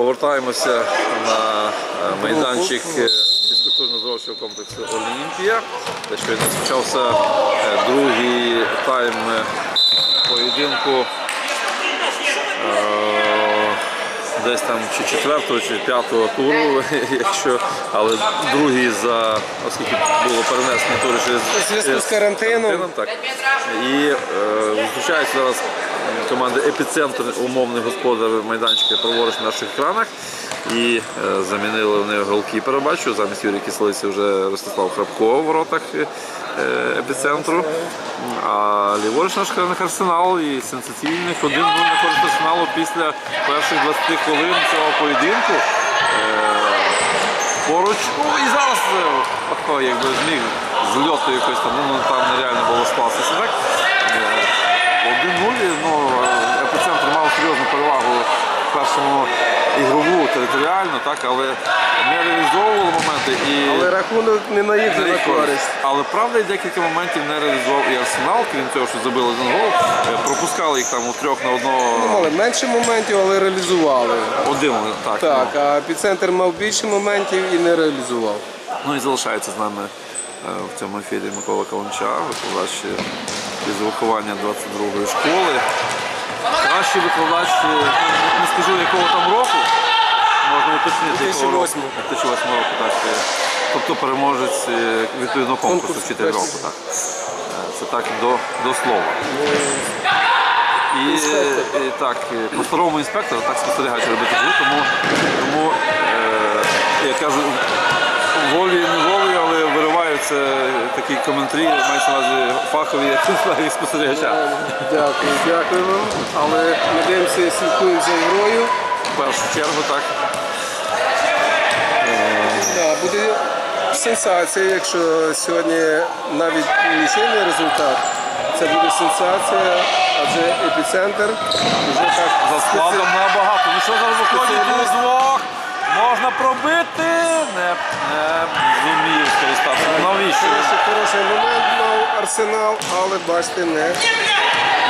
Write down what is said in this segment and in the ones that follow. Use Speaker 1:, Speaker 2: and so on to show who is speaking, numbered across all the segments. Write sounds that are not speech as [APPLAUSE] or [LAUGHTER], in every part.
Speaker 1: Повертаємося на е, майданчик е, фізкультурно-здоровчого комплексу Олімпія, де щойно розпочався е, другий тайм поєдинку. Десь там чи четвертого, чи п'ятого туру, [LAUGHS] якщо, але другий за, оскільки було перенесено тури через
Speaker 2: зв'язку з карантином.
Speaker 1: так. І е, зустрічаються зараз команди Епіцентр, умовний господар майданчика, праворуч на наших екранах. І е, замінили вони голкіпера, бачу, замість Юрія Кислиці вже Ростислав Храбко в воротах е, епіцентру. А ліворуч наш арсенал і сенсаційних один був на користь арсеналу після перших 20 хвилин цього поєдинку. Е, Поруч, ну і зараз е, о, якби зміг з льоту якось там, ну там нереально було. Так? Е, 1-0, ну, епіцентр мав серйозну перевагу в першому ігрову територіально, так, але не реалізовували моменти і.
Speaker 2: Але рахунок не на їх на користь.
Speaker 1: Але правда і декілька моментів не реалізував і Арсенал, крім цього, що забили один гол, е, пропускали їх там у трьох на одного
Speaker 2: Мали менше моментів, але реалізували.
Speaker 1: один. Так,
Speaker 2: Так, а епіцентр мав більше моментів і не реалізував.
Speaker 1: Ну і залишається з нами е, в цьому ефірі Микола Каланча, викладач е, із виховання 22-ї школи. Кращий викладач, не скажу якого там року, можна уточнити.
Speaker 2: 2008.
Speaker 1: 2008 року, так. е, Тобто переможець е, відповідного конкурсу
Speaker 2: Конкурс
Speaker 1: вчитель року. Так. Е, Це так до, до слова. І,
Speaker 2: Інспектор.
Speaker 1: е, так, по старому інспектору так спостерігач робити тому, тому е, я кажу, волі не волі, вириваються такі коментарі, мається на увазі фахові як спостерігача.
Speaker 2: Дякую, дякую вам. Але ми дивимося, слідкуємо за грою.
Speaker 1: В першу чергу так.
Speaker 2: Да, буде сенсація, якщо сьогодні навіть нічийний результат. Це буде сенсація, адже епіцентр вже так
Speaker 1: За складом набагато. Ну що зараз виходить двох? Можна пробити. Не, не зумів. Ну, Навіщо?
Speaker 2: Хороший, хороший момент мав арсенал, але бачите, не.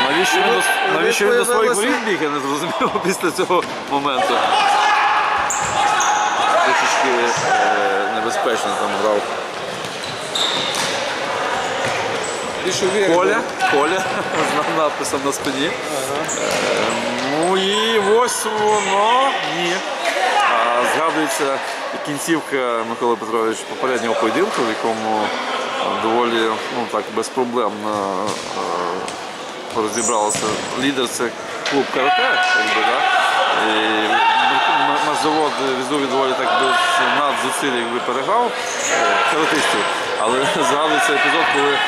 Speaker 1: Навіщо він, до, навіщо він до своїх воріт біг, я не зрозумів [LAUGHS] після цього моменту. Трішечки е, небезпечно там грав
Speaker 2: Більш.
Speaker 1: Коля. Коля [LAUGHS] з надписом на спині. Е, ну і ось воно. Ні. Згадується кінцівка Микола Петрович попереднього поєдинку, в якому доволі ну, так, безпроблемно е, розібралися. Лідер це клуб карате? І наш завод візові доволі так без надзусиль якби переграв е, каратистів. Але згадується епізод, коли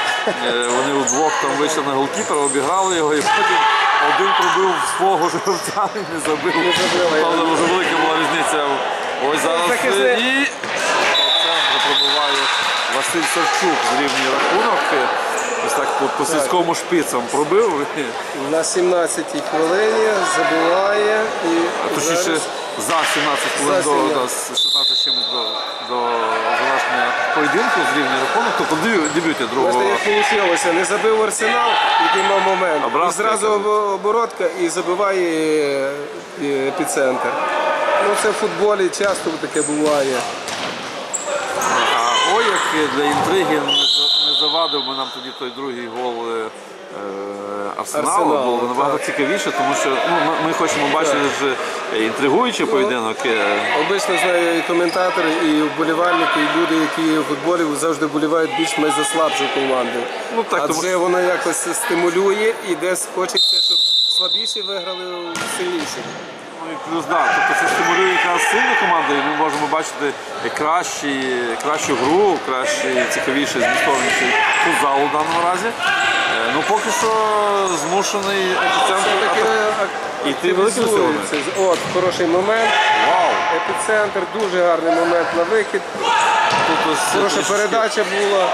Speaker 1: е, вони удвох там вийшли на голкіпера, обіграли його і потім один пробив свого ж і [LAUGHS] не забив.
Speaker 2: Але
Speaker 1: Правда, дуже велика була різниця. Ось зараз
Speaker 2: Захисник.
Speaker 1: і по центру пробиває Василь Савчук з рівні рахунок. Ось так по, по сільському шпицам пробив.
Speaker 2: На 17-й хвилині забиває і
Speaker 1: Точніше,
Speaker 2: зараз
Speaker 1: за 17 хвилин
Speaker 2: За
Speaker 1: до,
Speaker 2: 17.
Speaker 1: до 16 чимось до, до завершення поєдинку з рівні рахунок, тобто дебю- дебюті другого.
Speaker 2: Бачите, як вийшло. Не забив арсенал, який мав момент.
Speaker 1: Обратка
Speaker 2: І зразу об- оборотка і забиває е, епіцентр. Ну, це в футболі часто таке буває.
Speaker 1: А ой, як для інтриги не, за- не завадив би нам тоді той другий гол е, е, Арсеналу.
Speaker 2: Арсеналу,
Speaker 1: Було набагато цікавіше, тому що ну, ми, ми хочемо бачити ж е, інтригуючий поєдинок. е,
Speaker 2: Обично знаю і коментатори, і вболівальники, і люди, які в футболі завжди вболівають більш-менш за слабшу команду.
Speaker 1: Ну, так, тому
Speaker 2: воно якось стимулює і десь хочеться, щоб слабіші виграли у сильніших.
Speaker 1: Ну і плюс, да, тобто це стимулює якраз сильну команду, і ми можемо бачити кращі, кращу гру, кращий, цікавіший, змістовніший футзал у даному разі. Е, Ну поки що змушений епіцентр Атак- йти великими силами.
Speaker 2: От, хороший момент.
Speaker 1: Вау!
Speaker 2: Епіцентр, дуже гарний момент на вихід.
Speaker 1: Тут ось
Speaker 2: Хороша передача була.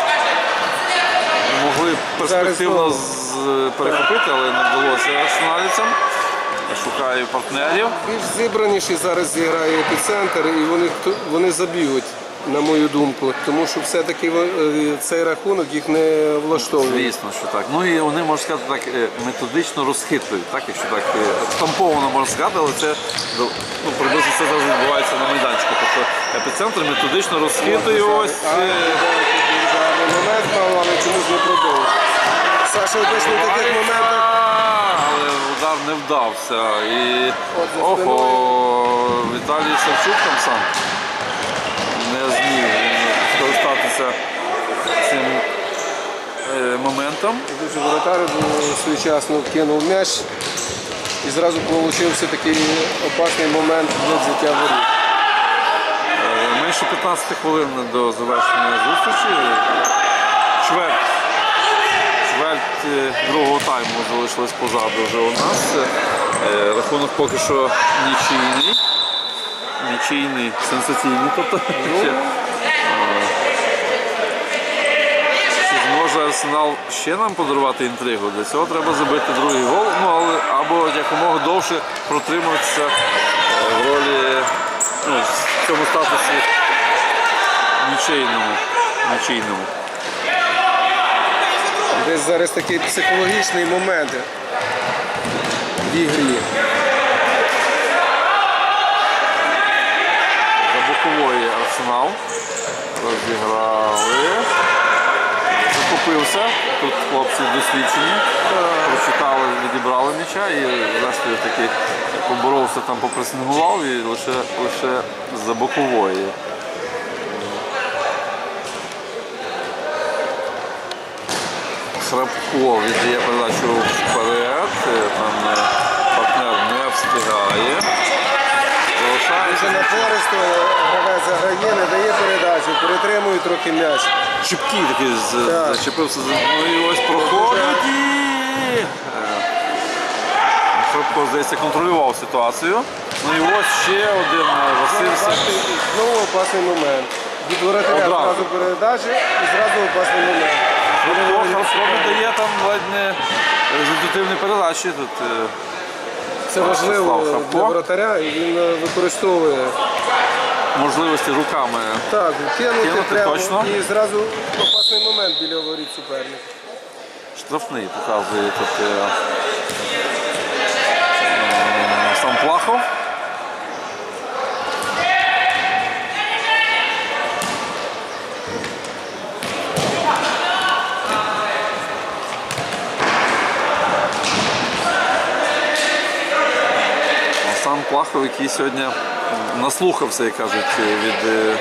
Speaker 1: могли перспективно з- перехопити, але не вдалося арсеналівцям. Шукаю партнерів.
Speaker 2: Більш зібраніші зараз зіграє епіцентр і вони, вони заб'ють. На мою думку, тому що все-таки е, цей рахунок їх не влаштовує.
Speaker 1: Звісно, що так. Ну і вони можна сказати так е, методично розхитують, так, якщо так е, можна сказати, але це ну, приблизно це завжди відбувається на майданчику. Тобто епіцентр методично розхитує ось.
Speaker 2: Момент мав, але чомусь не продовжив. Саша обично в таких моментах.
Speaker 1: Але удар не вдався. І ого, Віталій Савчук там сам не зміг він скористатися цим е, моментом.
Speaker 2: Дуже воротар своєчасно кинув м'яч і зразу получився такий опасний момент для взяття воріт.
Speaker 1: Е, Менше 15 хвилин до завершення зустрічі. Чверть. Чверть е, другого тайму залишилась позаду вже у нас. Рахунок поки що нічийний. Нічийний, сенсаційний. Тобто, [LAUGHS] ще, е, чи зможе Арсенал ще нам подарувати інтригу? Для цього треба забити другий гол, ну, але, або якомога довше протримуватися е, в ролі ну, в цьому статусі нічийному. нічийному.
Speaker 2: Десь зараз такий психологічний момент в ігрі.
Speaker 1: За бокової арсенал. Розіграли. Захопився. Тут хлопці досвідчені. Прочитали, відібрали м'яча і зрештою таки поборовся там, попресингував і лише, лише за бокової. Храпко віддає передачу вперед. Там е, партнер не встигає. Залишається.
Speaker 2: Дуже напористо гравець заграє, не дає перетримує трохи м'яч.
Speaker 1: Чіпкий такий
Speaker 2: Так.
Speaker 1: зачепився за ну і ось проходить і. е, здається, контролював ситуацію. Ну і ось ще один е, Василь.
Speaker 2: Бачите, і Знову опасний момент. Від воротаря
Speaker 1: Одразу.
Speaker 2: одразу передачі і зразу опасний момент.
Speaker 1: Храпко віддає там ледь не результативні передачі. Тут е,
Speaker 2: Це важливо для воротаря і він е, використовує
Speaker 1: можливості руками.
Speaker 2: так, кинути,
Speaker 1: Кинути
Speaker 2: прямо
Speaker 1: точно.
Speaker 2: і зразу опасний момент біля воріт суперника.
Speaker 1: Штрафний показує тут е, е, сам Плахов. Сам Плахов, який сьогодні наслухався, як кажуть, від е,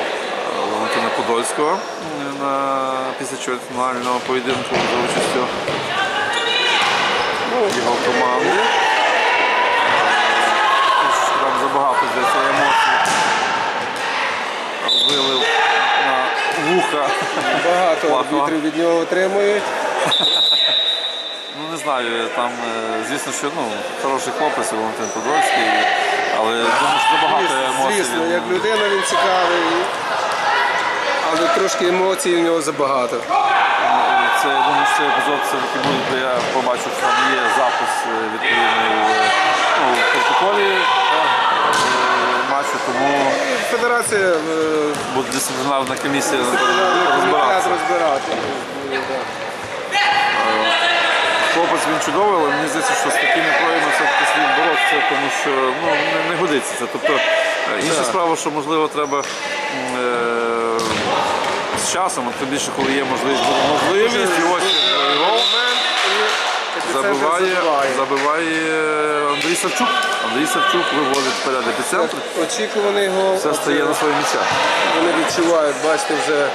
Speaker 1: Валентина Подольського е, на після чвертьфінального поєдинку за участю його команди. Е, Там забагато здається емоцій вилив на вуха.
Speaker 2: Багато арбітрів від нього отримують.
Speaker 1: Ну не знаю, там, звісно, що ну, хороший хлопець Валентин Подольський, але думаю, що забагато емоцій.
Speaker 2: Звісно, як людина він цікавий, але трошки емоцій у нього забагато.
Speaker 1: Це я думаю, що епізод все-таки буде, бо я побачив, що там є запис е, відповідний е, ну, в протоколі е, матчу, тому
Speaker 2: Федерація е,
Speaker 1: буде дисциплінарна комісія
Speaker 2: комітет
Speaker 1: розбиратися.
Speaker 2: розбирати.
Speaker 1: Хлопець він чудовий, але мені здається, що з такими проявами все-таки слід боротися, тому що ну, це. Тобто е, інша справа, що можливо треба е, з часом, от тим більше, коли є можливість, можливість, і ось е. Забиває, забиває Андрій Савчук. Андрій Савчук виводить вперед епіцентр.
Speaker 2: Очікуваний гол.
Speaker 1: Все стає на свої місця.
Speaker 2: Вони відчувають, бачите, вже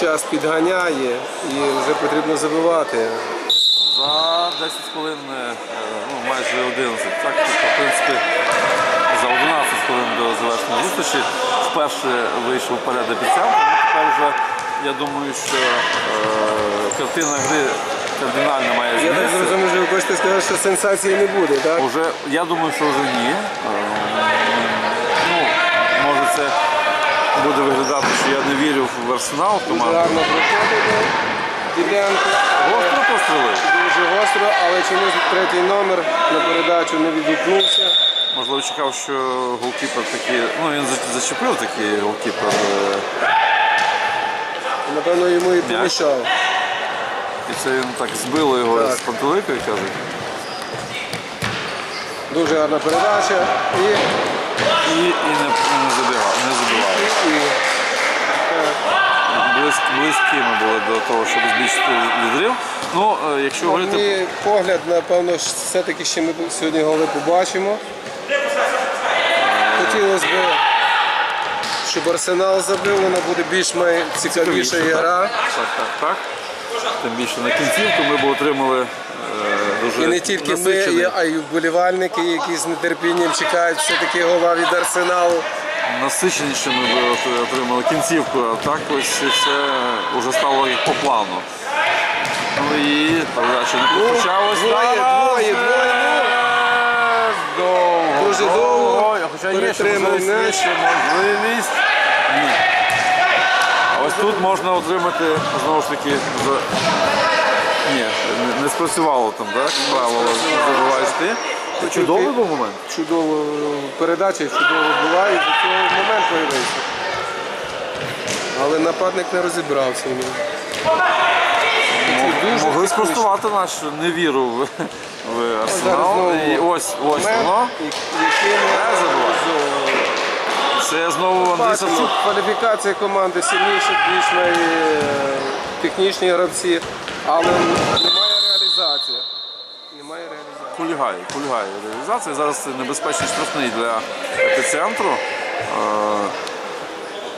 Speaker 2: час підганяє і вже потрібно забивати.
Speaker 1: За 10 хвилин, е, ну майже 11. Так, тобто, в принципі, за 11 хвилин до завершення зустрічі вперше вийшов вперед. Ну, тепер вже я думаю, що е, картина гри кардинально має
Speaker 2: Я так
Speaker 1: змінитися.
Speaker 2: зрозумів, що ви хочете сказати, що сенсації не буде, так?
Speaker 1: Уже, я думаю, що вже ні. Е, Ну, може це буде виглядати, що я не вірю в арсенал
Speaker 2: Дуже гарно проходить. Діденко.
Speaker 1: Гостро пострілив.
Speaker 2: Дуже гостро, але чомусь третій номер на передачу не відгукнувся.
Speaker 1: Можливо, чекав, що голкіпер такий, ну він зачепив такий голкіпер. е,
Speaker 2: Напевно, йому і помішав.
Speaker 1: І це він так збило його
Speaker 2: Так.
Speaker 1: з пантелику, як кажуть.
Speaker 2: Дуже гарна передача. І,
Speaker 1: І, і не, не забігав, не забивав.
Speaker 2: і, і.
Speaker 1: Близь, близькими були до того, щоб збільшити відрив. Ну, е, якщо говорити
Speaker 2: мій погляд, напевно, все-таки ще ми сьогодні голи побачимо. Хотілося б, щоб Арсенал забив, вона буде більш цікавіша гра.
Speaker 1: Так, так, так. Тим більше на кінцівку ми б отримали е, дуже
Speaker 2: І не тільки ми,
Speaker 1: насичений,
Speaker 2: а й вболівальники, які з нетерпінням чекають все-таки гола від Арсеналу.
Speaker 1: насиченіше ми б отримали кінцівку, а так ось все вже стало по плану. Ну і не почалась.
Speaker 2: двоє, двоє, двоє,
Speaker 1: Довго.
Speaker 2: Дуже
Speaker 1: ще можливість,
Speaker 2: м'яч.
Speaker 1: можливість. Ні. А ось тут можна отримати знову ж таки за. Ні, не- не спрацювало там, так? Правило забуваєш ти. Це чудовий був момент.
Speaker 2: Чудово передача, чудово була і до цього момент появився. Але нападник не розібрався в дуже
Speaker 1: Могли
Speaker 2: технічно.
Speaker 1: спростувати нашу невіру в, в арсенал. І ось ось воно. Не забувай. Це знову Андрій Савчук.
Speaker 2: кваліфікація команди сильніші, більш е, технічні гравці, але немає реалізації. Немає реалізації.
Speaker 1: Кульгає, кульгає реалізація. Зараз це небезпечний штрафний для епіцентру. Е,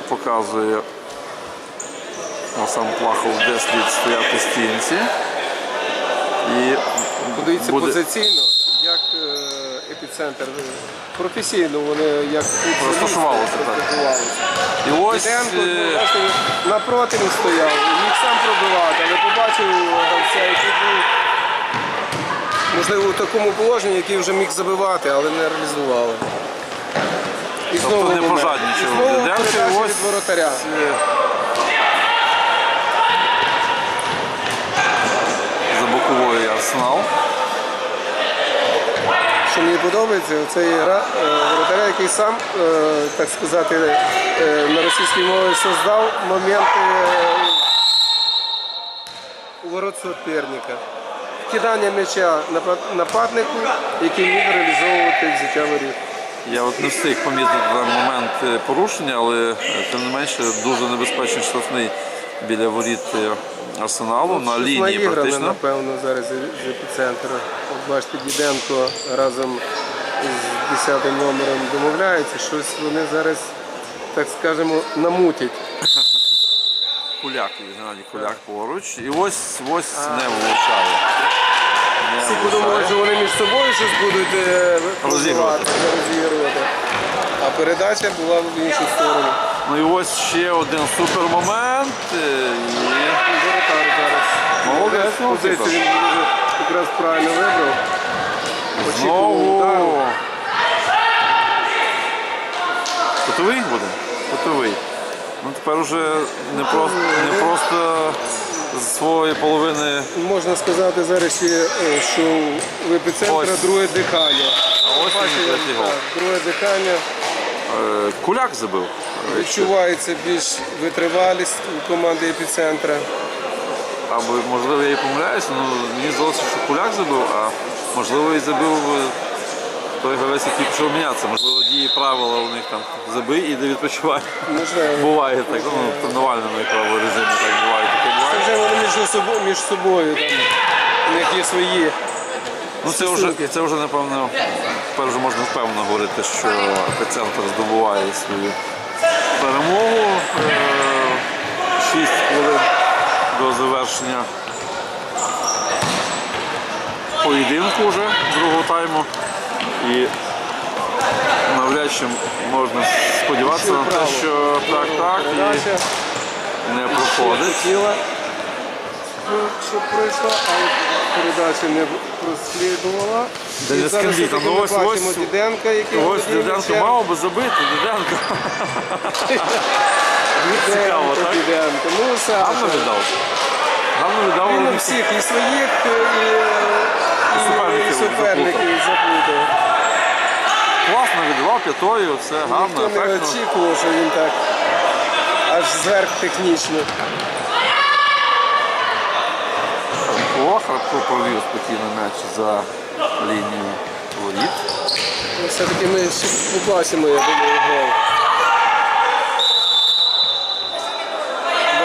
Speaker 1: показує сам Плахов, де слід стояти стінці. І
Speaker 2: Подивіться
Speaker 1: буде
Speaker 2: позиційно, як е, епіцентр е, професійно вони як
Speaker 1: Розташувалися, так. І ось е,
Speaker 2: напроти він стояв, міг сам пробивати, але побачив гравця, який був можливо у такому положенні, який вже міг забивати, але не реалізували. І
Speaker 1: Тобто не
Speaker 2: момент.
Speaker 1: пожадничав
Speaker 2: І знову передача від воротаря.
Speaker 1: Е, арсенал.
Speaker 2: Що мені подобається, це є гра е, воротаря, який сам, е, так сказати, е, на російській мові создав моменти у ворот суперника. Кидання м'яча нападнику, який міг реалізовувати взяття воріт.
Speaker 1: Я от не встиг помітити момент порушення, але тим не менше дуже небезпечний штрафний біля воріт е, арсеналу на лінії практично.
Speaker 2: напевно, зараз з епіцентру. От бачите, Діденко разом з 10 номером домовляються, щось вони зараз, так скажемо, намутять. [LAUGHS]
Speaker 1: Куляк, Геннадій Куляк поруч. І ось ось не влучає.
Speaker 2: Всі подумали, що вони між собою щось будуть е,
Speaker 1: Розігрувати.
Speaker 2: розігрувати. Передача була в іншу сторону.
Speaker 1: Ну і ось ще один е, І
Speaker 2: Воротар зараз.
Speaker 1: Молодець,
Speaker 2: Позицію він дуже якраз правильно вибрав.
Speaker 1: Знову.
Speaker 2: удару.
Speaker 1: Буде? Кутовий. Ну тепер уже не просто, не просто з своєї половини.
Speaker 2: Можна сказати зараз ще, е, що в епіцентрі друге дихання.
Speaker 1: А ось він третій гол.
Speaker 2: так, друге дихання.
Speaker 1: Е, Куляк забив.
Speaker 2: Відчувається більш витривалість у команди епіцентра.
Speaker 1: Або можливо я і помиляюся, ну мені здалося, що Куляк забив, а можливо і забив е, той гравець, який пішов мінятися. Можливо, діє правила у них там забий і де відпочивай.
Speaker 2: Можливо.
Speaker 1: Буває так, ну в тренувальному якому режимі так буває, таке
Speaker 2: Це
Speaker 1: буває.
Speaker 2: вже вони між собою, між собою там. У них є свої.
Speaker 1: Ну це вже це вже напевно тепер вже можна впевнено говорити, що епіцентр здобуває свою перемогу. Е, Шість хвилин до завершення поєдинку вже другого тайму. І навряд чи можна сподіватися на те, що так, так, і не проходить.
Speaker 2: Щоб пройшла, але передача не прослідувала. І
Speaker 1: не
Speaker 2: зараз все-таки
Speaker 1: ну,
Speaker 2: ми
Speaker 1: ось-
Speaker 2: бачимо
Speaker 1: ось-
Speaker 2: Діденка, який
Speaker 1: Ось
Speaker 2: володіє
Speaker 1: Діденко
Speaker 2: м'ячем.
Speaker 1: мав би забити, [LAUGHS] Діденко. Цікаво, так?
Speaker 2: Діденко. Ну, Саша,
Speaker 1: Гарно віддав. Гарно віддав.
Speaker 2: Він всіх і своїх, і, і,
Speaker 1: суперників
Speaker 2: і суперників заплутав.
Speaker 1: класно віддавав п'ятою, все гарно,
Speaker 2: Ніхто не
Speaker 1: ефектно.
Speaker 2: очікував, що він так аж зверх технічно.
Speaker 1: О, Храпко провів спокійно м'яч за лінію воріт.
Speaker 2: Ну, Все-таки ми побачимо, я думаю, гол.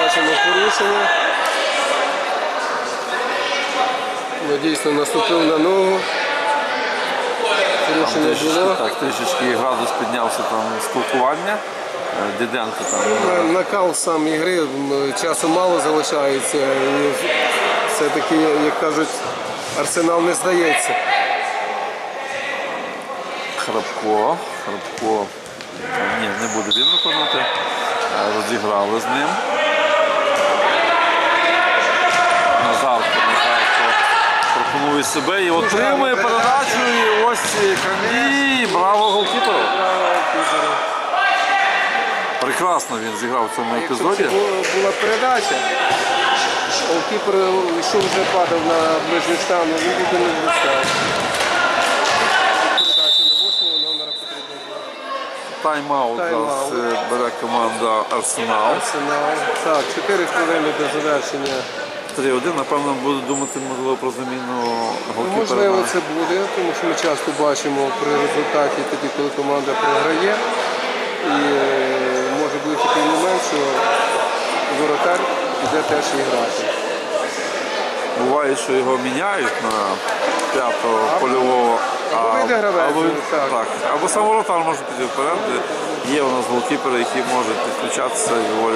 Speaker 2: Бачимо порушення. Ну, дійсно наступив на ногу. Порушення
Speaker 1: Трішечки,
Speaker 2: було.
Speaker 1: так, трішечки градус піднявся там спілкування. Е, Діденко там е,
Speaker 2: На- Накал сам ігри, м, часу мало залишається. І все-таки, як кажуть, арсенал не здається.
Speaker 1: Храпко. Храпко. Ні, не буде він виконувати. Е, Розіграли з ним. Назарко, Назарко пропонує себе і отримує передачу. І ось Канді. Браво голкіперу. Прекрасно він зіграв в цьому епізоді.
Speaker 2: була- передача, голкіпер, що вже падав на ближній стан, він не відстав. Передача на восьмого номера потрібно було.
Speaker 1: Тайм-аут зараз е, бере команда Арсенал.
Speaker 2: Арсенал. Так, 4 хвилини до завершення.
Speaker 1: 3-1. Напевно, буду думати можливо про заміну
Speaker 2: Ну,
Speaker 1: голкіпера.
Speaker 2: Можливо, це буде, тому що ми часто бачимо при результаті тоді, коли команда програє. І е, може бути такий момент, що воротар піде теж і грати.
Speaker 1: Буває, що його міняють на п'ятого польового.
Speaker 2: Або вийде гравець,
Speaker 1: або,
Speaker 2: так.
Speaker 1: так, або сам воротар може піти вперед. Є у нас голкіпери, які можуть підключатися і доволі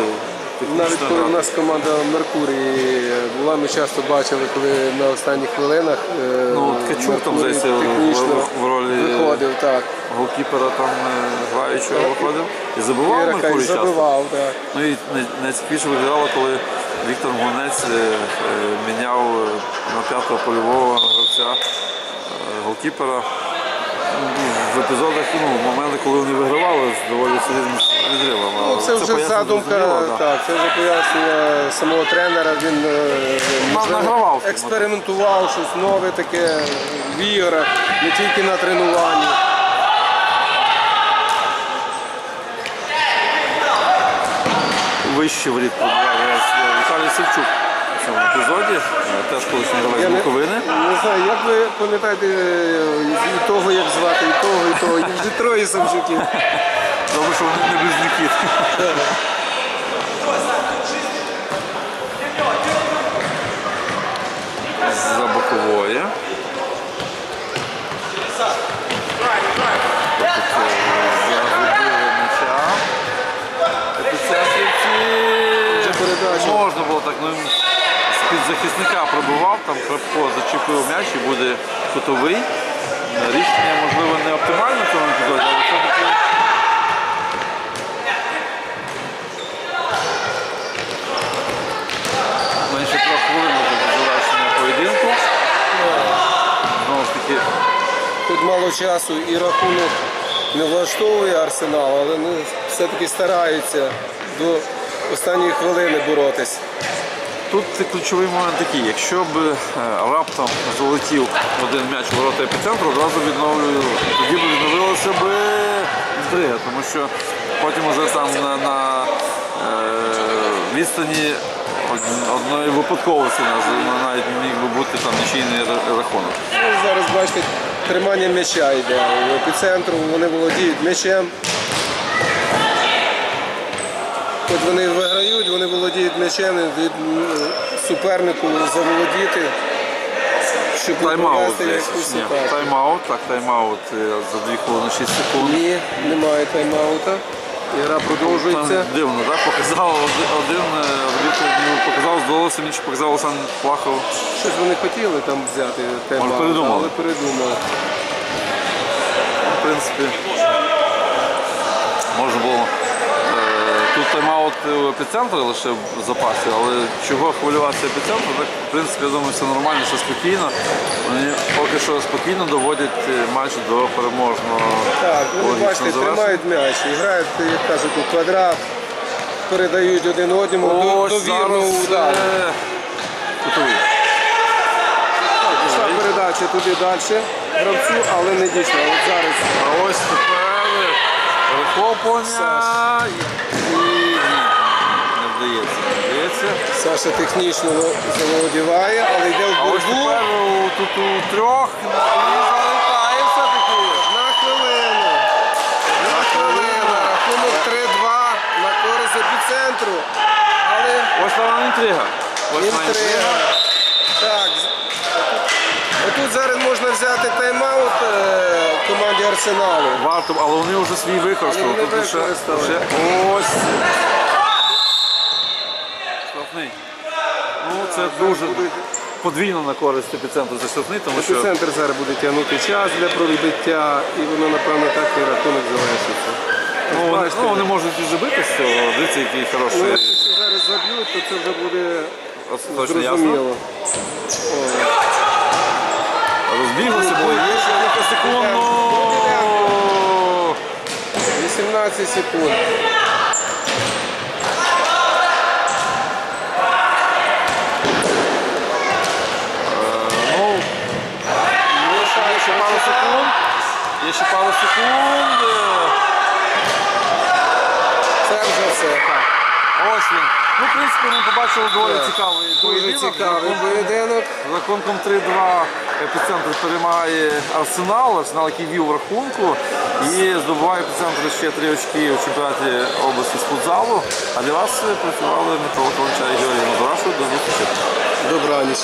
Speaker 2: Навіть коли
Speaker 1: грати.
Speaker 2: нас команда Меркурій була, ми часто бачили, коли на останніх хвилинах е,
Speaker 1: Ну, Ткачук там, здається, в- в- ролі-
Speaker 2: виходив, так.
Speaker 1: голкіпера там е, граючого виходив і забивав
Speaker 2: Ірика і
Speaker 1: Меркурій часто.
Speaker 2: забивав, так.
Speaker 1: Ну і найцікавіше виглядало, коли Віктор Гонець е, е, міняв е, на п'ятого польового гравця е, голкіпера. В епізодах, ну, в моменти, коли вони вигравали з доволі солідним відривом.
Speaker 2: Ну, це вже
Speaker 1: пояснення
Speaker 2: задумка,
Speaker 1: зрозуміло, да.
Speaker 2: так, це вже пояснення самого тренера. Він е, можливо,
Speaker 1: награвав.
Speaker 2: експериментував щось нове таке в іграх, не тільки на тренуванні.
Speaker 1: Вище воріт пробиває Віталій Севчук в цьому епізоді. Е, Теж Буковини.
Speaker 2: не знаю, як ви пам'ятаєте е, і того, як звати, і того, і того. Їх вже троє самчуків.
Speaker 1: Добре, що вони не. За м'яча. Епіцентрівці.
Speaker 2: Вже передача.
Speaker 1: Можна було так, ну з-під захисника пробивав, там Крапко зачепив м'яч і буде кутовий. Рішення, можливо, не оптимальне в цьому епізоді, але все-таки менше трьох хвилин до завершення поєдинку. Знову ж таки,
Speaker 2: Тут мало часу і рахунок не влаштовує арсенал, але ну, все-таки стараються до останньої хвилини боротись.
Speaker 1: Тут ключовий момент такий, якщо б е, раптом залетів один м'яч у ворота епіцентру, одразу відновлюю, тоді б відновилося б інтрига, тому що потім уже там на, на е, відстані одної випадковості навіть міг би бути там нічийний рахунок.
Speaker 2: Ну, зараз бачите, тримання м'яча йде. В епіцентру вони володіють м'ячем. Хоч вони володіють м'ячем від супернику заволодіти, щоб
Speaker 1: Тайм-аут
Speaker 2: якусь
Speaker 1: Тайм-аут, так, тайм-аут е, за 2 хвилини 6 секунд.
Speaker 2: Ні, немає тайм-аута. Ігра продовжується.
Speaker 1: Там дивно, так? Показав один, один е, ну, показав, здалося мені, що показав Олександр Плахов.
Speaker 2: Щось вони хотіли там взяти тайм-аут, але передумали.
Speaker 1: В принципі, можна було. Е, Тут тайм-аут у лише в запасі, але чого хвилюватися епіцентру, так в принципі я думаю, все нормально, все спокійно. Вони поки що спокійно доводять е, матч до переможного.
Speaker 2: Так, вони бачите, тримають м'яч, грають, як кажуть, у квадрат, передають один одному
Speaker 1: Ось
Speaker 2: довірно
Speaker 1: зараз
Speaker 2: удар.
Speaker 1: е, кутовий.
Speaker 2: Пішла передача туди далі. гравцю, але не дійшло. От зараз
Speaker 1: А ось тепер перехоплення. Не вдається.
Speaker 2: Саша технічно заволодіває, але йде в
Speaker 1: А ось тепер тут у трьох і залетає все-таки.
Speaker 2: Одна хвилина. Одна хвилина. Рахунок 3-2 на користь епіцентру. Але
Speaker 1: Ось вона інтрига. Ось
Speaker 2: інтрига.
Speaker 1: інтрига.
Speaker 2: Так. Отут зараз можна взяти тайм-аут е, команді Арсеналу.
Speaker 1: Варто, але вони вже свій використали.
Speaker 2: Вони
Speaker 1: Тут лише-
Speaker 2: використали.
Speaker 1: лише ось. Штрафний. Ну, це дуже подвійно на користь епіцентру за штрафний, тому що
Speaker 2: Епіцентр зараз буде тягнути час для пробиття, і воно, напевно, так і рахунок завершиться.
Speaker 1: ну, вони,
Speaker 2: Бачите,
Speaker 1: ну, вони можуть і забити з цього. Дивіться, який
Speaker 2: Ну,
Speaker 1: хороший.
Speaker 2: якщо зараз заб'ють, то це вже буде
Speaker 1: Точно ясно.
Speaker 2: зрозуміло.
Speaker 1: Розбіглося, бо є ще кілька секунд. ну.
Speaker 2: 18 секунд.
Speaker 1: Ну, є ще, є ще пару секунд. Є ще пару секунд.
Speaker 2: Це вже все.
Speaker 1: Ось він. Ну, в принципі, ми побачили доволі цікавий
Speaker 2: Дуже
Speaker 1: поєдинок.
Speaker 2: цікавий поєдинок.
Speaker 1: За рахунком 3-2 епіцентр перемагає Арсенал, Арсенал, який вів в рахунку, і здобуває епіцентр ще три очки у чемпіонаті області з футзалу. А для вас працювали Микола Ковальча і Георгій Мазурашу. До зустрічі.
Speaker 2: Добраніч.